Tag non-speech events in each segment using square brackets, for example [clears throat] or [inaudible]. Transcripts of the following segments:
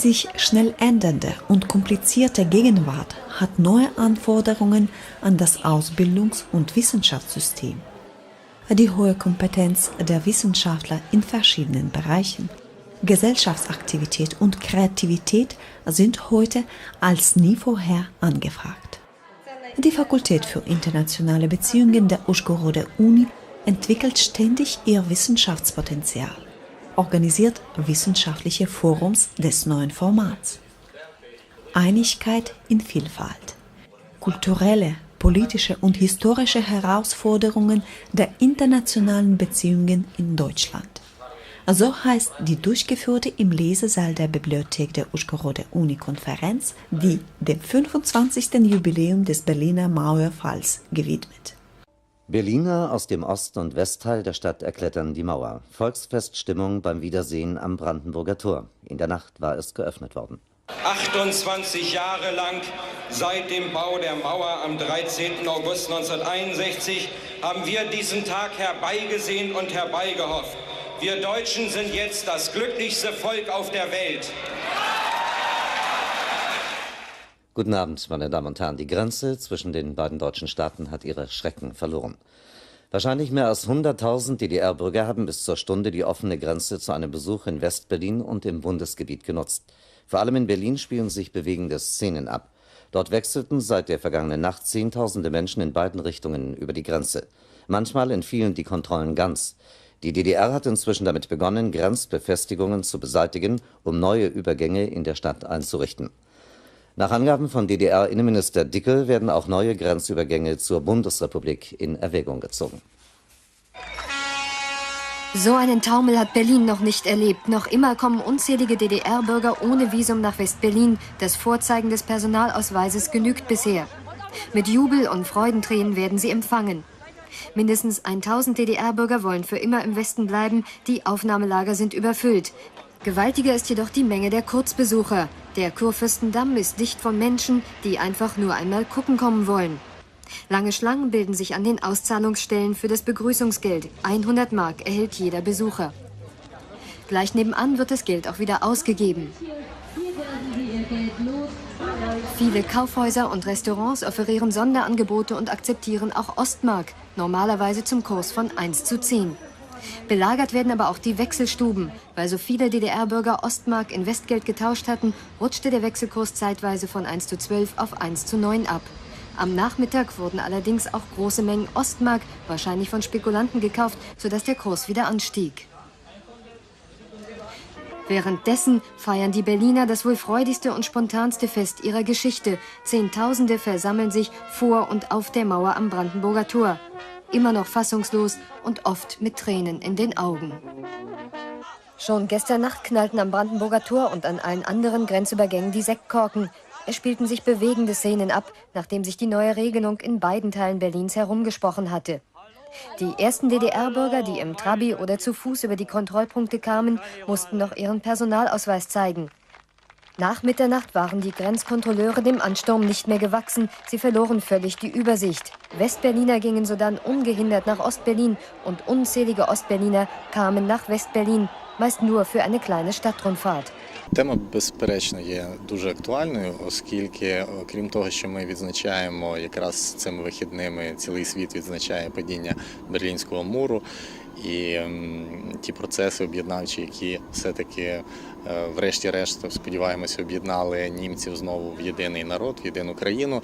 sich schnell ändernde und komplizierte Gegenwart hat neue Anforderungen an das Ausbildungs- und Wissenschaftssystem. Die hohe Kompetenz der Wissenschaftler in verschiedenen Bereichen, Gesellschaftsaktivität und Kreativität sind heute als nie vorher angefragt. Die Fakultät für internationale Beziehungen der Uschgorode Uni entwickelt ständig ihr Wissenschaftspotenzial organisiert wissenschaftliche Forums des neuen Formats. Einigkeit in Vielfalt. Kulturelle, politische und historische Herausforderungen der internationalen Beziehungen in Deutschland. So heißt die durchgeführte im Lesesaal der Bibliothek der Uschgorode Uni-Konferenz, die dem 25. Jubiläum des Berliner Mauerfalls gewidmet. Berliner aus dem Ost- und Westteil der Stadt erklettern die Mauer. Volksfeststimmung beim Wiedersehen am Brandenburger Tor. In der Nacht war es geöffnet worden. 28 Jahre lang seit dem Bau der Mauer am 13. August 1961 haben wir diesen Tag herbeigesehnt und herbeigehofft. Wir Deutschen sind jetzt das glücklichste Volk auf der Welt. Guten Abend, meine Damen und Herren. Die Grenze zwischen den beiden deutschen Staaten hat ihre Schrecken verloren. Wahrscheinlich mehr als 100.000 DDR-Bürger haben bis zur Stunde die offene Grenze zu einem Besuch in Westberlin und im Bundesgebiet genutzt. Vor allem in Berlin spielen sich bewegende Szenen ab. Dort wechselten seit der vergangenen Nacht Zehntausende Menschen in beiden Richtungen über die Grenze. Manchmal entfielen die Kontrollen ganz. Die DDR hat inzwischen damit begonnen, Grenzbefestigungen zu beseitigen, um neue Übergänge in der Stadt einzurichten. Nach Angaben von DDR-Innenminister Dickel werden auch neue Grenzübergänge zur Bundesrepublik in Erwägung gezogen. So einen Taumel hat Berlin noch nicht erlebt. Noch immer kommen unzählige DDR-Bürger ohne Visum nach West-Berlin. Das Vorzeigen des Personalausweises genügt bisher. Mit Jubel und Freudentränen werden sie empfangen. Mindestens 1000 DDR-Bürger wollen für immer im Westen bleiben. Die Aufnahmelager sind überfüllt. Gewaltiger ist jedoch die Menge der Kurzbesucher. Der Kurfürstendamm ist dicht von Menschen, die einfach nur einmal gucken kommen wollen. Lange Schlangen bilden sich an den Auszahlungsstellen für das Begrüßungsgeld. 100 Mark erhält jeder Besucher. Gleich nebenan wird das Geld auch wieder ausgegeben. Viele Kaufhäuser und Restaurants offerieren Sonderangebote und akzeptieren auch Ostmark, normalerweise zum Kurs von 1 zu 10. Belagert werden aber auch die Wechselstuben. Weil so viele DDR-Bürger Ostmark in Westgeld getauscht hatten, rutschte der Wechselkurs zeitweise von 1 zu 12 auf 1 zu 9 ab. Am Nachmittag wurden allerdings auch große Mengen Ostmark, wahrscheinlich von Spekulanten, gekauft, sodass der Kurs wieder anstieg. Währenddessen feiern die Berliner das wohl freudigste und spontanste Fest ihrer Geschichte. Zehntausende versammeln sich vor und auf der Mauer am Brandenburger Tor immer noch fassungslos und oft mit Tränen in den Augen. Schon gestern Nacht knallten am Brandenburger Tor und an allen anderen Grenzübergängen die Sektkorken. Es spielten sich bewegende Szenen ab, nachdem sich die neue Regelung in beiden Teilen Berlins herumgesprochen hatte. Die ersten DDR-Bürger, die im Trabi oder zu Fuß über die Kontrollpunkte kamen, mussten noch ihren Personalausweis zeigen. Nach Mitternacht waren die Grenzkontrolleure dem Ansturm nicht mehr gewachsen. Sie verloren völlig die Übersicht. Westberliner gingen sodann ungehindert nach Ostberlin und unzählige Ostberliner kamen nach Westberlin, meist nur für eine kleine Stadtrundfahrt. Тема, безперечно, є дуже актуальною, оскільки, крім того, що ми відзначаємо якраз цими вихідними, цілий світ відзначає падіння Берлінського муру і м, ті процеси об'єднавчі, які все-таки, е, врешті-решт, сподіваємося, об'єднали німців знову в єдиний народ, в єдину країну.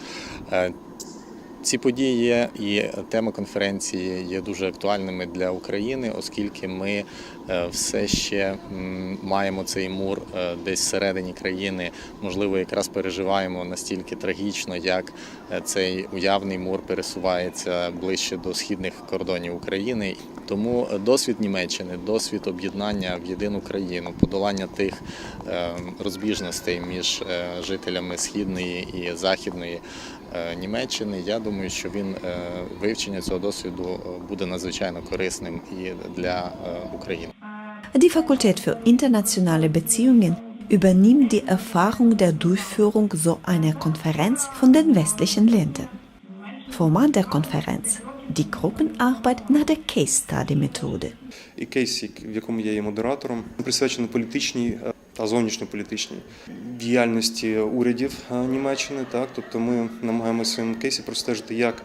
Ці події і тема конференції є дуже актуальними для України, оскільки ми е, все ще маємо цей мур е, десь всередині країни. Можливо, якраз переживаємо настільки трагічно, як е, цей уявний мур пересувається ближче до східних кордонів України. Тому досвід Німеччини, досвід об'єднання в єдину країну, подолання тих розбіжностей між жителями східної і західної Німеччини. Я думаю, що він е, вивчення цього досвіду е, буде надзвичайно корисним і для е, України. Die Fakultät für internationale Beziehungen übernimmt die Erfahrung der Durchführung so einer Konferenz von den westlichen Ländern. Format der Konferenz die Gruppenarbeit nach der Case Study Methode. І кейс, в якому я є модератором, присвячений політичній та зовнішньополітичній діяльності урядів е, Німеччини. Так, тобто ми намагаємося в своєму кейсі простежити, як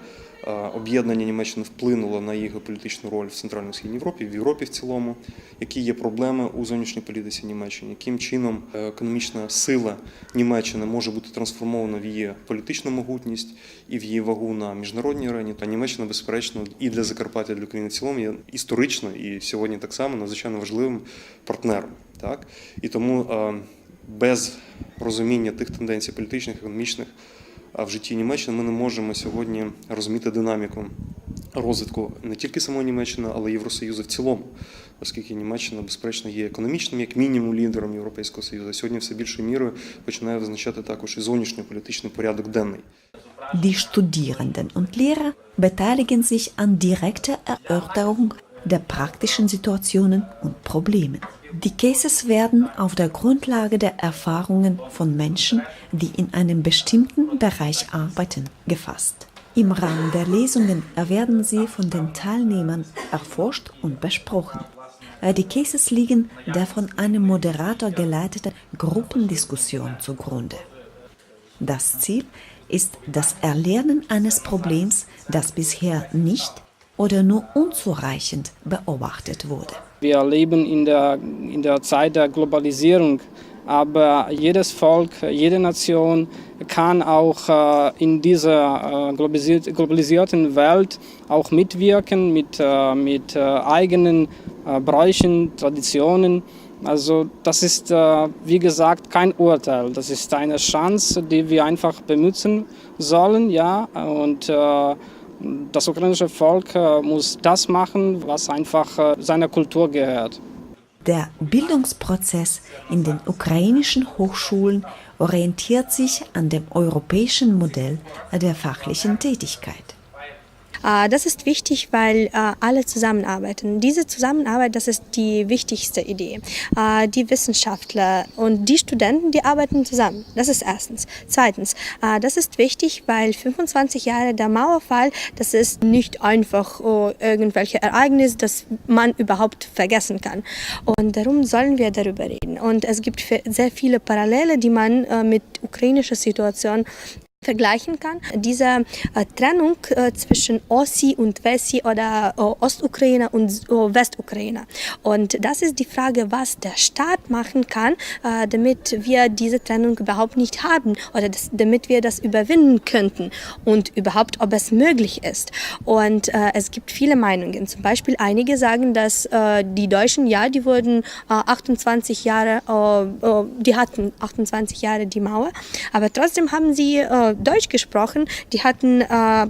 об'єднання Німеччини вплинуло на її політичну роль в Центрально-Східній Європі, в Європі в цілому, які є проблеми у зовнішній політиці Німеччини, яким чином е, економічна сила Німеччини може бути трансформована в її політичну могутність і в її вагу на міжнародній арені. Та Німеччина, безперечно, і для Закарпаття, і для України в цілому є історично і сьогодні так само надзвичайно важливим партнером. Так і тому е, без розуміння тих тенденцій політичних, економічних в житті Німеччини ми не можемо сьогодні розуміти динаміку розвитку не тільки самої Німеччини, але й Євросоюзу в цілому, оскільки Німеччина, безперечно, є економічним, як мінімум, лідером Європейського Союзу. А Сьогодні все більшою мірою починає визначати також і зовнішньополітичний порядок денний. Die Studierenden und Lehrer beteiligen sich an direkter Erörterung der praktischen Situationen und Problemen. Die Cases werden auf der Grundlage der Erfahrungen von Menschen, die in einem bestimmten Bereich arbeiten, gefasst. Im Rahmen der Lesungen werden sie von den Teilnehmern erforscht und besprochen. Die Cases liegen der von einem Moderator geleiteten Gruppendiskussion zugrunde. Das Ziel ist das Erlernen eines Problems, das bisher nicht oder nur unzureichend beobachtet wurde. Wir leben in der, in der Zeit der Globalisierung, aber jedes Volk, jede Nation kann auch äh, in dieser äh, globalisiert, globalisierten Welt auch mitwirken mit, äh, mit eigenen Bräuchen, Traditionen. Also das ist, wie gesagt, kein Urteil. Das ist eine Chance, die wir einfach benutzen sollen, ja. Und das ukrainische Volk äh, muss das machen, was einfach äh, seiner Kultur gehört. Der Bildungsprozess in den ukrainischen Hochschulen orientiert sich an dem europäischen Modell der fachlichen Tätigkeit. Äh, Das ist wichtig, weil äh, alle zusammenarbeiten. Diese Zusammenarbeit, das ist die wichtigste Idee. Äh, Die Wissenschaftler und die Studenten, die arbeiten zusammen. Das ist erstens. Zweitens, das ist wichtig, weil 25 Jahre der Mauerfall, das ist nicht einfach oh, irgendwelche Ereignisse, das man überhaupt vergessen kann. Und darum sollen wir darüber reden. Und es gibt sehr viele Parallele, die man mit ukrainischer Situation vergleichen kann. Diese äh, Trennung äh, zwischen Ossi und Wessi oder äh, Ostukraine und äh, Westukraine. Und das ist die Frage, was der Staat machen kann, äh, damit wir diese Trennung überhaupt nicht haben oder das, damit wir das überwinden könnten und überhaupt, ob es möglich ist. Und äh, es gibt viele Meinungen. Zum Beispiel einige sagen, dass die Deutschen, ja, die wurden äh, 28 Jahre, die hatten 28 Jahre die Mauer, aber trotzdem haben sie Deutsch gesprochen, die hatten äh,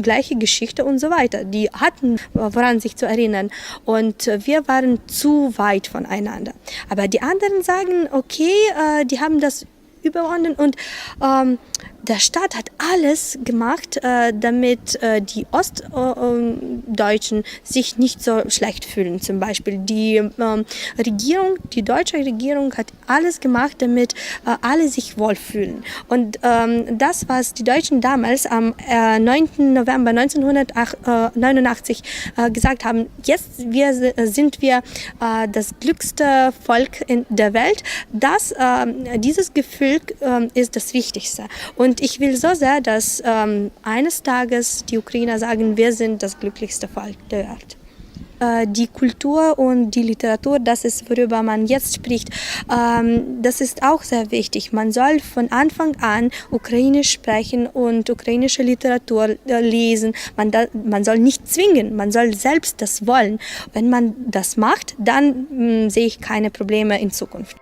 gleiche Geschichte und so weiter. Die hatten, äh, woran sich zu erinnern. Und äh, wir waren zu weit voneinander. Aber die anderen sagen, okay, äh, die haben das überwunden und ähm, der Staat hat alles gemacht, äh, damit äh, die Ostdeutschen sich nicht so schlecht fühlen. Zum Beispiel die ähm, Regierung, die deutsche Regierung hat alles gemacht, damit äh, alle sich wohlfühlen. Und ähm, das, was die Deutschen damals am äh, 9. November 1989 äh, gesagt haben, jetzt sind wir äh, das glücklichste Volk in der Welt, das, ähm, dieses Gefühl ähm, ist das Wichtigste. Und ich will so sehr, dass ähm, eines Tages die Ukrainer sagen, wir sind das glücklichste Volk der Welt. Äh, Die Kultur und die Literatur, das ist, worüber man jetzt spricht, ähm, das ist auch sehr wichtig. Man soll von Anfang an Ukrainisch sprechen und ukrainische Literatur äh, lesen. Man, da, man soll nicht zwingen, man soll selbst das wollen. Wenn man das macht, dann mh, sehe ich keine Probleme in Zukunft.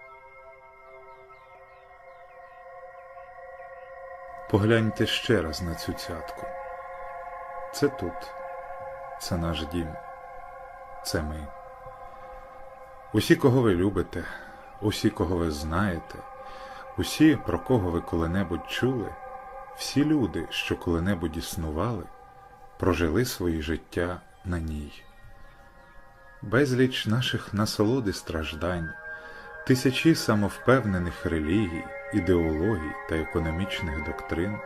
Погляньте ще раз на цю цятку. Це тут, це наш дім, це ми. Усі, кого ви любите, усі, кого ви знаєте, усі, про кого ви коли-небудь чули, всі люди, що коли-небудь існували, прожили свої життя на ній. Безліч наших насолод і страждань, тисячі самовпевнених релігій, ідеологій та економічних доктрин,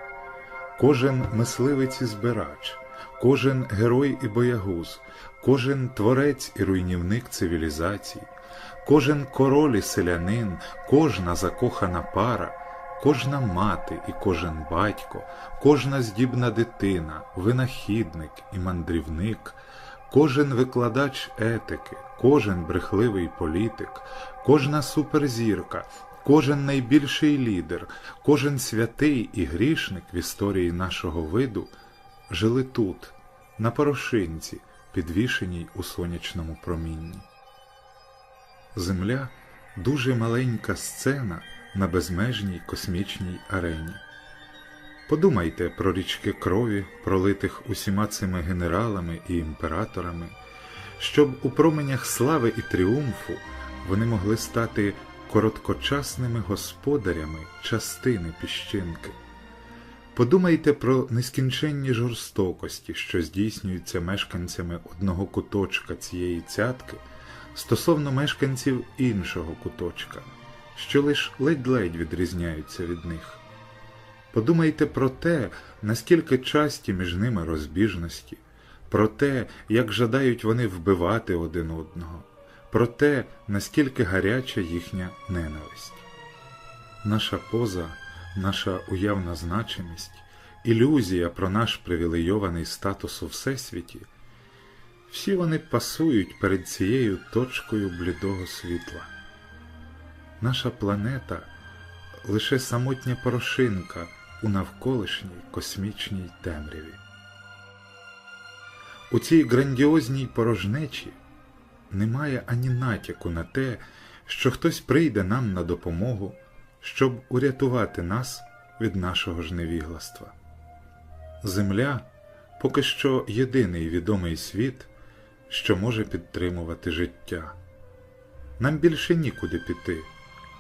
кожен мисливець і збирач, кожен герой і боягуз, кожен творець і руйнівник цивілізацій, кожен король і селянин, кожна закохана пара, кожна мати і кожен батько, кожна здібна дитина, винахідник і мандрівник, кожен викладач етики, кожен брехливий політик, кожна суперзірка, кожен найбільший лідер, кожен святий і грішник в історії нашого виду жили тут, на порошинці, підвішеній у сонячному промінні. Земля дуже маленька сцена на безмежній космічній арені. Подумайте про річки крові, пролитих усіма цими генералами і імператорами, щоб у променях слави і тріумфу вони могли стати короткочасними господарями частини піщинки. Подумайте про нескінченні жорстокості, що здійснюються мешканцями одного куточка цієї цятки стосовно мешканців іншого куточка, що лиш ледь-ледь відрізняються від них. Подумайте про те, наскільки часті між ними розбіжності, про те, як жадають вони вбивати один одного, про те, наскільки гаряча їхня ненависть. Наша поза, наша уявна значимість, ілюзія про наш привілейований статус у Всесвіті, всі вони пасують перед цією точкою блідого світла. Наша планета лише самотня порошинка у навколишній космічній темряві. У цій грандіозній порожнечі немає ані натяку на те, що хтось прийде нам на допомогу, щоб урятувати нас від нашого ж невігластва. Земля поки що єдиний відомий світ, що може підтримувати життя. Нам більше нікуди піти,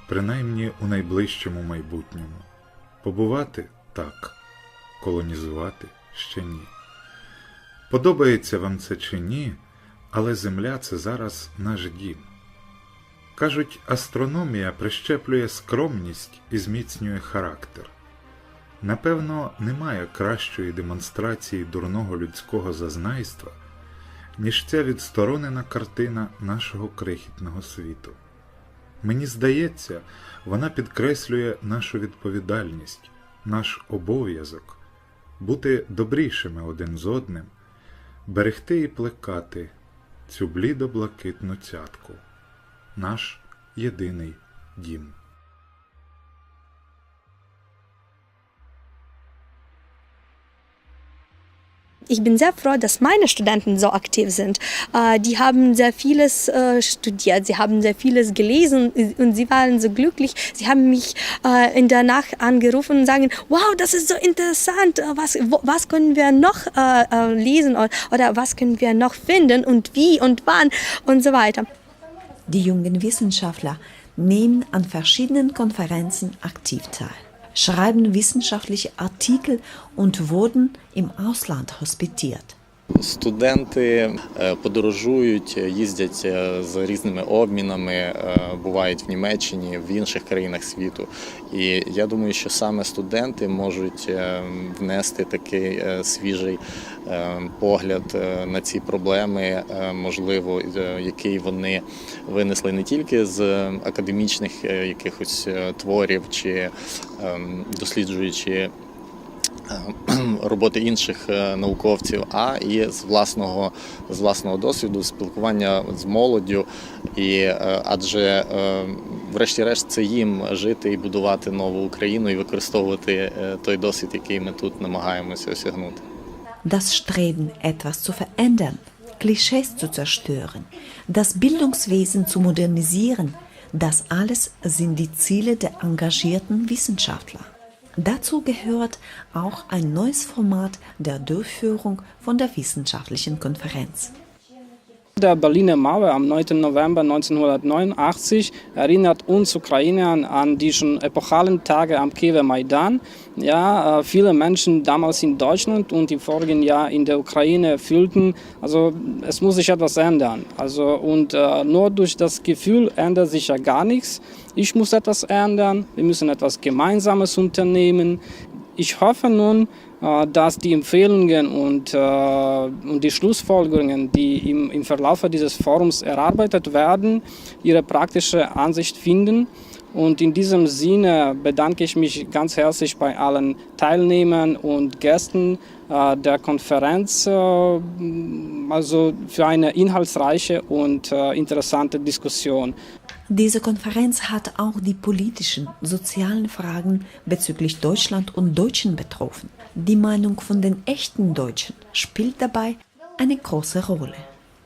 принаймні у найближчому майбутньому. Побувати так, колонізувати ще ні. Подобається вам це чи ні, але Земля це зараз наш дім. Кажуть, астрономія прищеплює скромність і зміцнює характер. Напевно, немає кращої демонстрації дурного людського зазнайства, ніж ця відсторонена картина нашого крихітного світу. Мені здається, вона підкреслює нашу відповідальність, наш обов'язок бути добрішими один з одним, берегти і плекати цю блідо-блакитну цятку, наш єдиний дім. Ich bin sehr froh, dass meine Studenten so aktiv sind. Äh, Die haben sehr vieles äh, studiert, sie haben sehr vieles gelesen und sie waren so glücklich. Sie haben mich äh, in der Nacht angerufen und sagen, wow, das ist so interessant, was, was können wir noch lesen oder was können wir noch finden und wie und wann und so weiter. Die jungen Wissenschaftler nehmen an verschiedenen Konferenzen aktiv teil, schreiben wissenschaftliche Artikel und wurden im Ausland hospitiert. Студенти е, подорожують, їздять е, з різними обмінами, е, бувають в Німеччині, в інших країнах світу. І я думаю, що саме студенти можуть внести такий свіжий погляд на ці проблеми, можливо, який вони винесли не тільки з академічних якихось творів чи ем, досліджуючи [clears throat] роботи інших е, науковців, а і з власного з власного досвіду, спілкування з молоддю, і е, адже е, врешті-решт це їм жити і будувати нову Україну і використовувати е, той досвід, який ми тут намагаємося осягнути. Das Streben, etwas zu verändern, Klischees zu zerstören, das Bildungswesen zu modernisieren, das alles sind die Ziele der engagierten Wissenschaftler. Dazu gehört auch ein neues Format der Durchführung von der wissenschaftlichen Konferenz. Der Berliner Mauer am 9. November 1989 erinnert uns Ukrainern an diesen epochalen Tage am Kiewer Maidan. Ja, äh, viele Menschen damals in Deutschland und im vorigen Jahr in der Ukraine fühlten, also es muss sich etwas ändern. Also und äh, nur durch das Gefühl ändert sich ja gar nichts. Ich muss etwas ändern. Wir müssen etwas Gemeinsames unternehmen. Ich hoffe nun, dass die Empfehlungen und, äh, und die Schlussfolgerungen, die im, im Verlauf dieses Forums erarbeitet werden, ihre praktische Ansicht finden. Und in diesem Sinne bedanke ich mich ganz herzlich bei allen Teilnehmern und Gästen äh, der Konferenz, äh, also für eine inhaltsreiche und äh, interessante Diskussion. Diese Konferenz hat auch die politischen, sozialen Fragen bezüglich Deutschland und Deutschen betroffen. Die Meinung von den echten Deutschen spielt dabei eine große Rolle.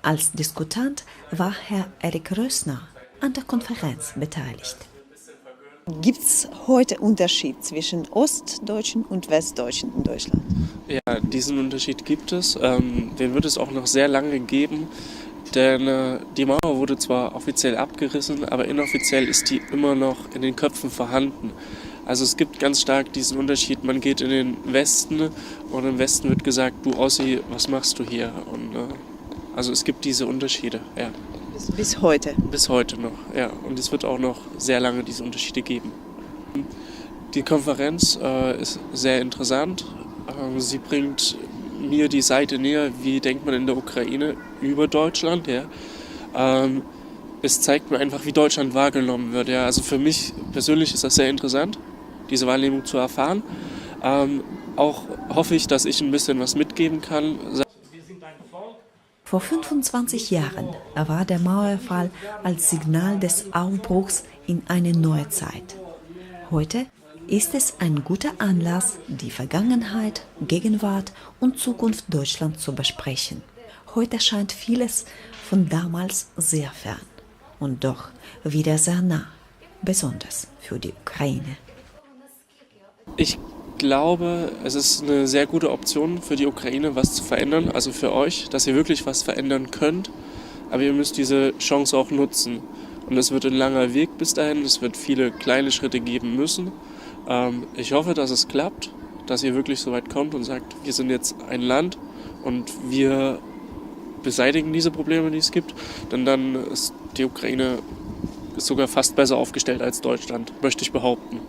Als Diskutant war Herr Erik Rösner an der Konferenz beteiligt. Gibt es heute Unterschied zwischen Ostdeutschen und Westdeutschen in Deutschland? Ja, diesen Unterschied gibt es. Ähm, den wird es auch noch sehr lange geben. Denn äh, die Mauer wurde zwar offiziell abgerissen, aber inoffiziell ist die immer noch in den Köpfen vorhanden. Also es gibt ganz stark diesen Unterschied, man geht in den Westen und im Westen wird gesagt, du Ossi, was machst du hier? Und, äh, also es gibt diese Unterschiede, ja. Bis, bis heute? Bis heute noch, ja. Und es wird auch noch sehr lange diese Unterschiede geben. Die Konferenz äh, ist sehr interessant. Ähm, sie bringt mir die Seite näher, wie denkt man in der Ukraine über Deutschland. Ja. Ähm, es zeigt mir einfach, wie Deutschland wahrgenommen wird. Ja. Also für mich persönlich ist das sehr interessant, diese Wahrnehmung zu erfahren. Ähm, auch hoffe ich, dass ich ein bisschen was mitgeben kann. Vor 25 Jahren war der Mauerfall als Signal des Aufbruchs in eine neue Zeit. Heute ist es ein guter Anlass, die Vergangenheit, Gegenwart und Zukunft Deutschlands zu besprechen. Heute scheint vieles von damals sehr fern und doch wieder sehr nah, besonders für die Ukraine. Ich glaube, es ist eine sehr gute Option für die Ukraine, was zu verändern, also für euch, dass ihr wirklich was verändern könnt. Aber ihr müsst diese Chance auch nutzen. Und es wird ein langer Weg bis dahin, es wird viele kleine Schritte geben müssen. Ähm, ich hoffe, dass es klappt, dass ihr wirklich so weit kommt und sagt, wir sind jetzt ein Land und wir beseitigen diese Probleme, die es gibt. Denn dann ist die Ukraine sogar fast besser aufgestellt als Deutschland, möchte ich behaupten.